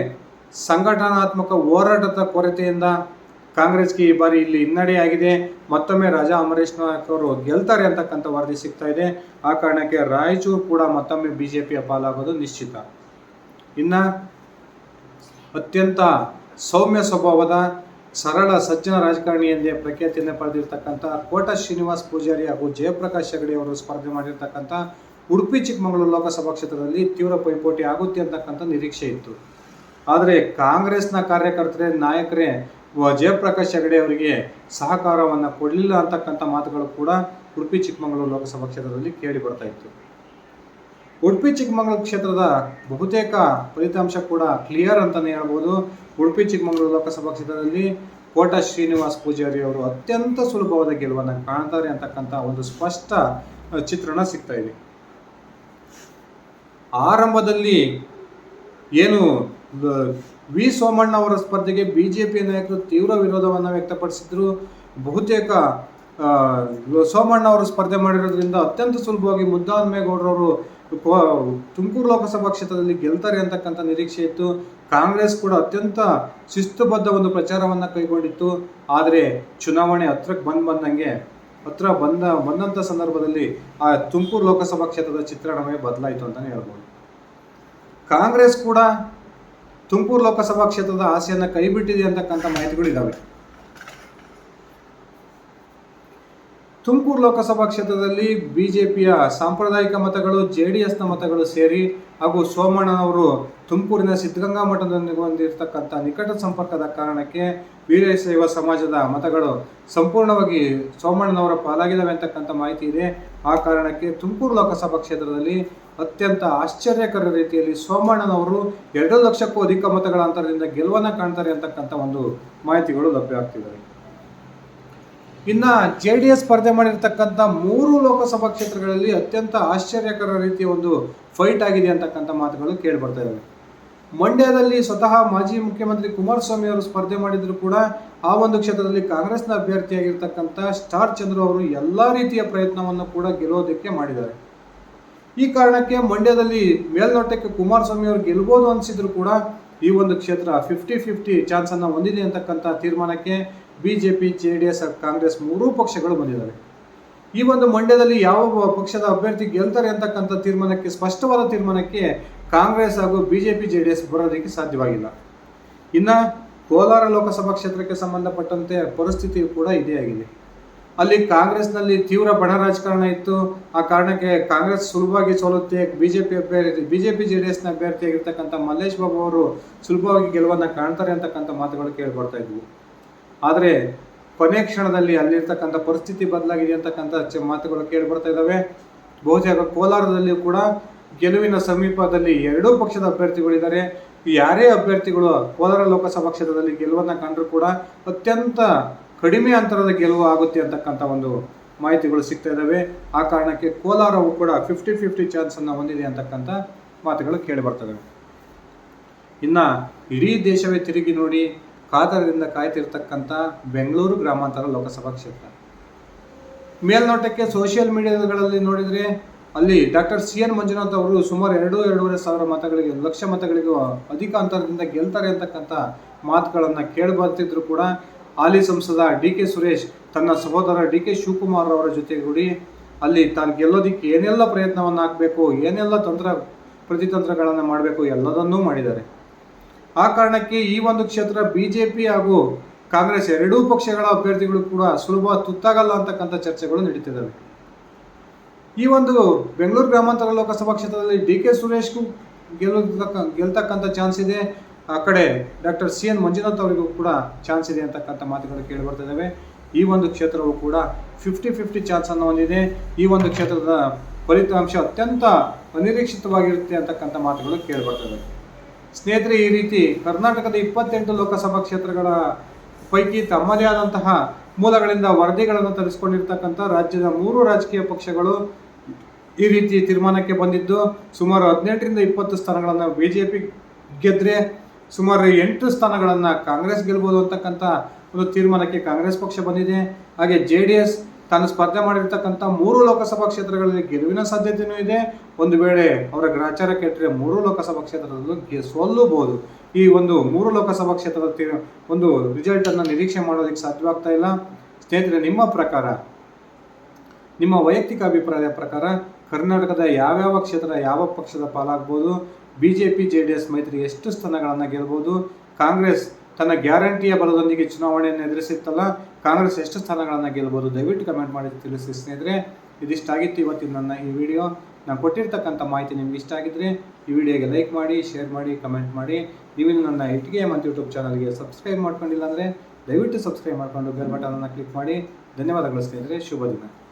ಸಂಘಟನಾತ್ಮಕ ಹೋರಾಟದ ಕೊರತೆಯಿಂದ ಕಾಂಗ್ರೆಸ್ಗೆ ಈ ಬಾರಿ ಇಲ್ಲಿ ಹಿನ್ನಡೆಯಾಗಿದೆ ಮತ್ತೊಮ್ಮೆ ರಾಜಾ ಅಮರೇಶ್ ನಾಯಕ್ ಅವರು ಗೆಲ್ತಾರೆ ಅಂತಕ್ಕಂಥ ವರದಿ ಸಿಗ್ತಾ ಇದೆ. ಆ ಕಾರಣಕ್ಕೆ ರಾಯಚೂರು ಕೂಡ ಮತ್ತೊಮ್ಮೆ ಬಿಜೆಪಿಯ ಪಾಲಾಗೋದು ನಿಶ್ಚಿತ. ಇನ್ನ ಅತ್ಯಂತ ಸೌಮ್ಯ ಸ್ವಭಾವದ, ಸರಳ, ಸಜ್ಜನ ರಾಜಕಾರಣಿ ಎಂದೇ ಪ್ರಖ್ಯಾತಿಯನ್ನು ಪಡೆದಿರ್ತಕ್ಕಂಥ ಕೋಟ ಶ್ರೀನಿವಾಸ್ ಪೂಜಾರಿ ಹಾಗೂ ಜಯಪ್ರಕಾಶ್ ಹೆಗಡೆ ಅವರು ಸ್ಪರ್ಧೆ ಮಾಡಿರ್ತಕ್ಕಂಥ ಉಡುಪಿ, ಚಿಕ್ಕಮಗಳೂರು ಲೋಕಸಭಾ ಕ್ಷೇತ್ರದಲ್ಲಿ ತೀವ್ರ ಪೈಪೋಟಿ ಆಗುತ್ತೆ ಅಂತಕ್ಕಂಥ ನಿರೀಕ್ಷೆ ಇತ್ತು. ಆದರೆ ಕಾಂಗ್ರೆಸ್ನ ಕಾರ್ಯಕರ್ತರೇ, ನಾಯಕರೇ ಜಯಪ್ರಕಾಶ್ ಹೆಗಡೆ ಅವರಿಗೆ ಸಹಕಾರವನ್ನು ಕೊಡಲಿಲ್ಲ ಅಂತಕ್ಕಂಥ ಮಾತುಗಳು ಕೂಡ ಉಡುಪಿ ಚಿಕ್ಕಮಗಳೂರು ಲೋಕಸಭಾ ಕ್ಷೇತ್ರದಲ್ಲಿ ಕೇಳಿ ಬರ್ತಾ ಇತ್ತು. ಉಡುಪಿ ಚಿಕ್ಕಮಗಳೂರು ಕ್ಷೇತ್ರದ ಬಹುತೇಕ ಫಲಿತಾಂಶ ಕೂಡ ಕ್ಲಿಯರ್ ಅಂತಲೇ ಹೇಳ್ಬೋದು. ಉಡುಪಿ ಚಿಕ್ಕಮಗಳೂರು ಲೋಕಸಭಾ ಕ್ಷೇತ್ರದಲ್ಲಿ ಕೋಟ ಶ್ರೀನಿವಾಸ್ ಪೂಜಾರಿ ಅವರು ಅತ್ಯಂತ ಸುಲಭವಾದ ಗೆಲುವನ್ನು ಕಾಣ್ತಾರೆ ಅಂತಕ್ಕಂಥ ಒಂದು ಸ್ಪಷ್ಟ ಚಿತ್ರಣ ಸಿಗ್ತಾ ಇದೆ. ಆರಂಭದಲ್ಲಿ ಏನು ವಿ ಸೋಮಣ್ಣ ಅವರ ಸ್ಪರ್ಧೆಗೆ ಬಿಜೆಪಿ ನಾಯಕರು ತೀವ್ರ ವಿರೋಧವನ್ನು ವ್ಯಕ್ತಪಡಿಸಿದ್ರು. ಬಹುತೇಕ ಸೋಮಣ್ಣ ಅವರು ಸ್ಪರ್ಧೆ ಮಾಡಿರೋದ್ರಿಂದ ಅತ್ಯಂತ ಸುಲಭವಾಗಿ ಮುದ್ದಾನ್ಮೇಗೌಡರವರು ತುಮಕೂರು ಲೋಕಸಭಾ ಕ್ಷೇತ್ರದಲ್ಲಿ ಗೆಲ್ತಾರೆ ಅಂತಕ್ಕಂಥ ನಿರೀಕ್ಷೆ ಇತ್ತು. ಕಾಂಗ್ರೆಸ್ ಕೂಡ ಅತ್ಯಂತ ಶಿಸ್ತುಬದ್ಧ ಒಂದು ಪ್ರಚಾರವನ್ನು ಕೈಗೊಂಡಿತ್ತು. ಆದರೆ ಚುನಾವಣೆ ಹತ್ರಕ್ಕೆ ಬಂದು ಬಂದಂಗೆ, ಹತ್ರ ಬಂದ ಬಂದಂಥ ಸಂದರ್ಭದಲ್ಲಿ ಆ ತುಮಕೂರು ಲೋಕಸಭಾ ಕ್ಷೇತ್ರದ ಚಿತ್ರಣವೇ ಬದಲಾಯಿತು ಅಂತಲೇ ಹೇಳ್ಬೋದು. ಕಾಂಗ್ರೆಸ್ ಕೂಡ ತುಮಕೂರು ಲೋಕಸಭಾ ಕ್ಷೇತ್ರದ ಆಸೆಯನ್ನು ಕೈಬಿಟ್ಟಿದೆ ಅಂತಕ್ಕಂಥ ಮಾಹಿತಿಗಳಿದ್ದಾವೆ ತುಮಕೂರು ಲೋಕಸಭಾ ಕ್ಷೇತ್ರದಲ್ಲಿ ಬಿಜೆಪಿಯ ಸಾಂಪ್ರದಾಯಿಕ ಮತಗಳು, ಜೆ ಡಿ ಎಸ್ನ ಮತಗಳು ಸೇರಿ ಹಾಗೂ ಸೋಮಣ್ಣನವರು ತುಮಕೂರಿನ ಸಿದ್ಧಗಂಗಾ ಮಠದೊಂದಿಗೆ ಹೊಂದಿರತಕ್ಕಂಥ ನಿಕಟ ಸಂಪರ್ಕದ ಕಾರಣಕ್ಕೆ ವೀರಶೈವ ಸಮಾಜದ ಮತಗಳು ಸಂಪೂರ್ಣವಾಗಿ ಸೋಮಣ್ಣನವರ ಪಾಲಾಗಿದ್ದಾವೆ ಅಂತಕ್ಕಂಥ ಮಾಹಿತಿ ಇದೆ. ಆ ಕಾರಣಕ್ಕೆ ತುಮಕೂರು ಲೋಕಸಭಾ ಕ್ಷೇತ್ರದಲ್ಲಿ ಅತ್ಯಂತ ಆಶ್ಚರ್ಯಕರ ರೀತಿಯಲ್ಲಿ ಸೋಮಣ್ಣನವರು ಎರಡು ಲಕ್ಷಕ್ಕೂ ಅಧಿಕ ಮತಗಳ ಅಂತರದಿಂದ ಗೆಲುವನ್ನು ಕಾಣ್ತಾರೆ ಅಂತಕ್ಕಂಥ ಒಂದು ಮಾಹಿತಿಗಳು ಲಭ್ಯ ಆಗ್ತಿದ್ದಾರೆ ಇನ್ನ ಜೆ ಡಿ ಎಸ್ ಸ್ಪರ್ಧೆ ಮಾಡಿರ್ತಕ್ಕಂಥ ಮೂರು ಲೋಕಸಭಾ ಕ್ಷೇತ್ರಗಳಲ್ಲಿ ಅತ್ಯಂತ ಆಶ್ಚರ್ಯಕರ ರೀತಿಯ ಒಂದು ಫೈಟ್ ಆಗಿದೆ ಅಂತಕ್ಕಂಥ ಮಾತುಗಳು ಕೇಳಿ ಬರ್ತಾ ಇದ್ದಾವೆ. ಮಂಡ್ಯದಲ್ಲಿ ಸ್ವತಃ ಮಾಜಿ ಮುಖ್ಯಮಂತ್ರಿ ಕುಮಾರಸ್ವಾಮಿ ಅವರು ಸ್ಪರ್ಧೆ ಮಾಡಿದ್ರು ಕೂಡ ಆ ಒಂದು ಕ್ಷೇತ್ರದಲ್ಲಿ ಕಾಂಗ್ರೆಸ್ನ ಅಭ್ಯರ್ಥಿಯಾಗಿರ್ತಕ್ಕಂಥ ಸ್ಟಾರ್ ಚಂದ್ರು ಅವರು ಎಲ್ಲ ರೀತಿಯ ಪ್ರಯತ್ನವನ್ನು ಕೂಡ ಗೆಲ್ಲೋದಕ್ಕೆ ಮಾಡಿದ್ದಾರೆ. ಈ ಕಾರಣಕ್ಕೆ ಮಂಡ್ಯದಲ್ಲಿ ಮೇಲ್ನೋಟಕ್ಕೆ ಕುಮಾರಸ್ವಾಮಿ ಅವರು ಗೆಲ್ಬೋದು ಅನಿಸಿದ್ರು ಕೂಡ ಈ ಒಂದು ಕ್ಷೇತ್ರ ಫಿಫ್ಟಿ ಫಿಫ್ಟಿ ಚಾನ್ಸ್ ಅನ್ನ ಹೊಂದಿದೆ ಅಂತಕ್ಕಂಥ ತೀರ್ಮಾನಕ್ಕೆ BJP, J D S, Congress ಮೂರೂ ಪಕ್ಷಗಳು ಬಂದಿದ್ದಾರೆ ಈ ಒಂದು ಮಂಡ್ಯದಲ್ಲಿ ಯಾವ ಪಕ್ಷದ ಅಭ್ಯರ್ಥಿ ಗೆಲ್ತಾರೆ ಅಂತಕ್ಕಂಥ ತೀರ್ಮಾನಕ್ಕೆ, ಸ್ಪಷ್ಟವಾದ ತೀರ್ಮಾನಕ್ಕೆ ಕಾಂಗ್ರೆಸ್ ಹಾಗೂ ಬಿಜೆಪಿ ಜೆ ಡಿ ಎಸ್ ಬರೋದಕ್ಕೆ ಸಾಧ್ಯವಾಗಿಲ್ಲ. ಇನ್ನು ಕೋಲಾರ ಲೋಕಸಭಾ ಕ್ಷೇತ್ರಕ್ಕೆ ಸಂಬಂಧಪಟ್ಟಂತೆ ಪರಿಸ್ಥಿತಿ ಕೂಡ ಇದೇ ಆಗಿದೆ. ಅಲ್ಲಿ ಕಾಂಗ್ರೆಸ್ನಲ್ಲಿ ತೀವ್ರ ಬಣ ರಾಜಕಾರಣ ಇತ್ತು. ಆ ಕಾರಣಕ್ಕೆ ಕಾಂಗ್ರೆಸ್ ಸುಲಭವಾಗಿ ಸೋಲುತ್ತೆ. ಬಿಜೆಪಿ ಅಭ್ಯರ್ಥಿ, ಬಿಜೆಪಿ ಜೆ ಡಿ ಎಸ್ನ ಅಭ್ಯರ್ಥಿಯಾಗಿರ್ತಕ್ಕಂಥ ಮಲ್ಲೇಶ್ ಬಾಬು ಅವರು ಸುಲಭವಾಗಿ ಗೆಲುವನ್ನು ಕಾಣ್ತಾರೆ ಅಂತಕ್ಕಂಥ ಮಾತುಗಳು ಕೇಳಿಬರ್ತಾ ಇದ್ವು. ಆದರೆ ಕೊನೆ ಕ್ಷಣದಲ್ಲಿ ಅಲ್ಲಿರ್ತಕ್ಕಂಥ ಪರಿಸ್ಥಿತಿ ಬದಲಾಗಿದೆ ಅಂತಕ್ಕಂಥ ಮಾತುಗಳು ಕೇಳಿಬರ್ತಾ ಇದ್ದಾವೆ. ಬಹುತೇಕ ಕೋಲಾರದಲ್ಲಿ ಕೂಡ ಗೆಲುವಿನ ಸಮೀಪದಲ್ಲಿ ಎರಡೂ ಪಕ್ಷದ ಅಭ್ಯರ್ಥಿಗಳಿದ್ದಾರೆ. ಯಾರೇ ಅಭ್ಯರ್ಥಿಗಳು ಕೋಲಾರ ಲೋಕಸಭಾ ಕ್ಷೇತ್ರದಲ್ಲಿ ಗೆಲುವನ್ನು ಕಂಡರೂ ಕೂಡ ಅತ್ಯಂತ ಕಡಿಮೆ ಅಂತರದ ಗೆಲುವು ಆಗುತ್ತೆ ಅಂತಕ್ಕಂಥ ಒಂದು ಮಾಹಿತಿಗಳು ಸಿಗ್ತಾ ಇದ್ದಾವೆ ಆ ಕಾರಣಕ್ಕೆ ಕೋಲಾರವು ಕೂಡ ಫಿಫ್ಟಿ ಫಿಫ್ಟಿ ಚಾನ್ಸ್ ಅನ್ನ ಹೊಂದಿದೆ ಅಂತಕ್ಕಂಥ ಮಾತುಗಳು ಕೇಳಿ ಬರ್ತವೆ. ಇನ್ನ ಇಡೀ ದೇಶವೇ ತಿರುಗಿ ನೋಡಿ ಕಾತರದಿಂದ ಕಾಯ್ತಿರ್ತಕ್ಕಂಥ ಬೆಂಗಳೂರು ಗ್ರಾಮಾಂತರ ಲೋಕಸಭಾ ಕ್ಷೇತ್ರ. ಮೇಲ್ನೋಟಕ್ಕೆ ಸೋಷಿಯಲ್ ಮೀಡಿಯಾಗಳಲ್ಲಿ ನೋಡಿದ್ರೆ ಅಲ್ಲಿ ಡಾಕ್ಟರ್ ಸಿ ಎನ್ ಮಂಜುನಾಥ್ ಅವರು ಸುಮಾರು ಎರಡು, ಎರಡೂವರೆ ಸಾವಿರ ಮತಗಳಿಗೆ, ಲಕ್ಷ ಮತಗಳಿಗೆ ಅಧಿಕ ಅಂತರದಿಂದ ಗೆಲ್ತಾರೆ ಅಂತಕ್ಕಂಥ ಮಾತುಗಳನ್ನು ಕೇಳಿ ಬರ್ತಿದ್ರು ಕೂಡ ಹಾಲಿ ಸಂಸದ ಡಿ ಕೆ ಸುರೇಶ್ ತನ್ನ ಸಹೋದರ ಡಿ ಕೆ ಶಿವಕುಮಾರ್ ಅವರ ಜೊತೆಗೂಡಿ ಅಲ್ಲಿ ತಾನು ಗೆಲ್ಲೋದಿಕ್ಕೆ ಏನೆಲ್ಲ ಪ್ರಯತ್ನವನ್ನು ಹಾಕಬೇಕು ಏನೆಲ್ಲ ತಂತ್ರ ಪ್ರತಿತಂತ್ರಗಳನ್ನು ಮಾಡಬೇಕು ಎಲ್ಲದನ್ನೂ ಮಾಡಿದ್ದಾರೆ. ಆ ಕಾರಣಕ್ಕೆ ಈ ಒಂದು ಕ್ಷೇತ್ರ ಬಿ ಜೆ ಪಿ ಹಾಗೂ ಕಾಂಗ್ರೆಸ್ ಎರಡೂ ಪಕ್ಷಗಳ ಅಭ್ಯರ್ಥಿಗಳು ಕೂಡ ಸುಲಭ ತುತ್ತಾಗಲ್ಲ ಅಂತಕ್ಕಂಥ ಚರ್ಚೆಗಳು ನಡೀತಿದ್ದಾವೆ. ಈ ಒಂದು ಬೆಂಗಳೂರು ಗ್ರಾಮಾಂತರ ಲೋಕಸಭಾ ಕ್ಷೇತ್ರದಲ್ಲಿ ಡಿ ಕೆ ಸುರೇಶ್ಗೂ ಗೆಲ್ಲತಕ್ಕ ಗೆಲ್ತಕ್ಕಂಥ ಚಾನ್ಸ್ ಇದೆ. ಆ ಕಡೆ ಡಾಕ್ಟರ್ ಸಿ ಎನ್ ಮಂಜುನಾಥ್ ಅವರಿಗೂ ಕೂಡ ಚಾನ್ಸ್ ಇದೆ ಅಂತಕ್ಕಂಥ ಮಾತುಗಳು ಕೇಳಿ ಬರ್ತಾ ಈ ಒಂದು ಕ್ಷೇತ್ರವು ಕೂಡ ಫಿಫ್ಟಿ ಫಿಫ್ಟಿ ಚಾನ್ಸ್ ಅನ್ನು ಹೊಂದಿದೆ ಈ ಒಂದು ಕ್ಷೇತ್ರದ ಫಲಿತಾಂಶ ಅತ್ಯಂತ ಅನಿರೀಕ್ಷಿತವಾಗಿರುತ್ತೆ ಅಂತಕ್ಕಂಥ ಮಾತುಗಳು ಕೇಳಿ ಬರ್ತಾ ಸ್ನೇಹಿತರೆ, ಈ ರೀತಿ ಕರ್ನಾಟಕದ ಇಪ್ಪತ್ತೆಂಟು ಲೋಕಸಭಾ ಕ್ಷೇತ್ರಗಳ ಪೈಕಿ ತಮ್ಮದೇ ಆದಂತಹ ಮೂಲಗಳಿಂದ ವರದಿಗಳನ್ನು ತರಿಸಿಕೊಂಡಿರ್ತಕ್ಕಂಥ ರಾಜ್ಯದ ಮೂರು ರಾಜಕೀಯ ಪಕ್ಷಗಳು ಈ ರೀತಿ ತೀರ್ಮಾನಕ್ಕೆ ಬಂದಿದ್ದು ಸುಮಾರು ಹದಿನೆಂಟರಿಂದ ಇಪ್ಪತ್ತು ಸ್ಥಾನಗಳನ್ನು ಬಿ ಜೆ ಪಿ ಗೆದ್ದರೆ ಸುಮಾರು ಎಂಟು ಸ್ಥಾನಗಳನ್ನು ಕಾಂಗ್ರೆಸ್ ಗೆಲ್ಬೋದು ಅಂತಕ್ಕಂಥ ಒಂದು ತೀರ್ಮಾನಕ್ಕೆ ಕಾಂಗ್ರೆಸ್ ಪಕ್ಷ ಬಂದಿದೆ. ಹಾಗೆ ಜೆ ಡಿ ಎಸ್ ತಾನು ಸ್ಪರ್ಧೆ ಮಾಡಿರ್ತಕ್ಕಂಥ ಮೂರು ಲೋಕಸಭಾ ಕ್ಷೇತ್ರಗಳಲ್ಲಿ ಗೆಲುವಿನ ಸಾಧ್ಯತೆಯೂ ಇದೆ. ಒಂದು ವೇಳೆ ಅವರ ಗ್ರಾಚಾರ ಕೆಟ್ಟರೆ ಮೂರು ಲೋಕಸಭಾ ಕ್ಷೇತ್ರದಲ್ಲೂ ಸೋಲ್ಲೂಬಹುದು ಈ ಒಂದು ಮೂರು ಲೋಕಸಭಾ ಕ್ಷೇತ್ರದ ತೀರ್- ಒಂದು ರಿಸಲ್ಟನ್ನು ನಿರೀಕ್ಷೆ ಮಾಡೋದಕ್ಕೆ ಸಾಧ್ಯವಾಗ್ತಾ ಇಲ್ಲ. ಸ್ನೇಹಿತರೆ, ನಿಮ್ಮ ಪ್ರಕಾರ, ನಿಮ್ಮ ವೈಯಕ್ತಿಕ ಅಭಿಪ್ರಾಯದ ಪ್ರಕಾರ ಕರ್ನಾಟಕದ ಯಾವ್ಯಾವ ಕ್ಷೇತ್ರ, ಯಾವ ಪಕ್ಷದ ಪಾಲಾಗ್ಬೋದು? B J P J D S ಮೈತ್ರಿ ಎಷ್ಟು ಸ್ಥಾನಗಳನ್ನು ಗೆಲ್ಬೋದು? ಕಾಂಗ್ರೆಸ್ ತನ್ನ ಗ್ಯಾರಂಟಿಯ ಬಲದೊಂದಿಗೆ ಚುನಾವಣೆಯನ್ನು ಎದುರಿಸಿತ್ತಲ್ಲ, ಕಾಂಗ್ರೆಸ್ ಎಷ್ಟು ಸ್ಥಾನಗಳನ್ನು ಗೆಲ್ಬೋದು? ದಯವಿಟ್ಟು ಕಮೆಂಟ್ ಮಾಡಿ ತಿಳಿಸಿ ಸ್ನೇಹಿತರೆ. ಇದಿಷ್ಟಾಗಿತ್ತು ಇವತ್ತಿನ ನನ್ನ ಈ ವಿಡಿಯೋ ನಾನು ಕೊಟ್ಟಿರ್ತಕ್ಕಂಥ ಮಾಹಿತಿ ನಿಮ್ಗೆ ಇಷ್ಟ ಆಗಿದ್ರೆ ಈ ವಿಡಿಯೋಗೆ ಲೈಕ್ ಮಾಡಿ ಶೇರ್ ಮಾಡಿ ಕಮೆಂಟ್ ಮಾಡಿ. ನೀವು ನನ್ನ ಇಟ್ಟಿಗೆ ಮತ್ತು ಯೂಟ್ಯೂಬ್ ಚಾನಲ್ಗೆ ಸಬ್ಸ್ಕ್ರೈಬ್ ಮಾಡ್ಕೊಂಡಿಲ್ಲ ಅಂದರೆ ದಯವಿಟ್ಟು ಸಬ್ಸ್ಕ್ರೈಬ್ ಮಾಡಿಕೊಂಡು ಬೆಲ್ ಬಟನನ್ನು ಕ್ಲಿಕ್ ಮಾಡಿ. ಧನ್ಯವಾದಗಳು ಸ್ನೇಹಿತರೆ. ಶುಭ ದಿನ.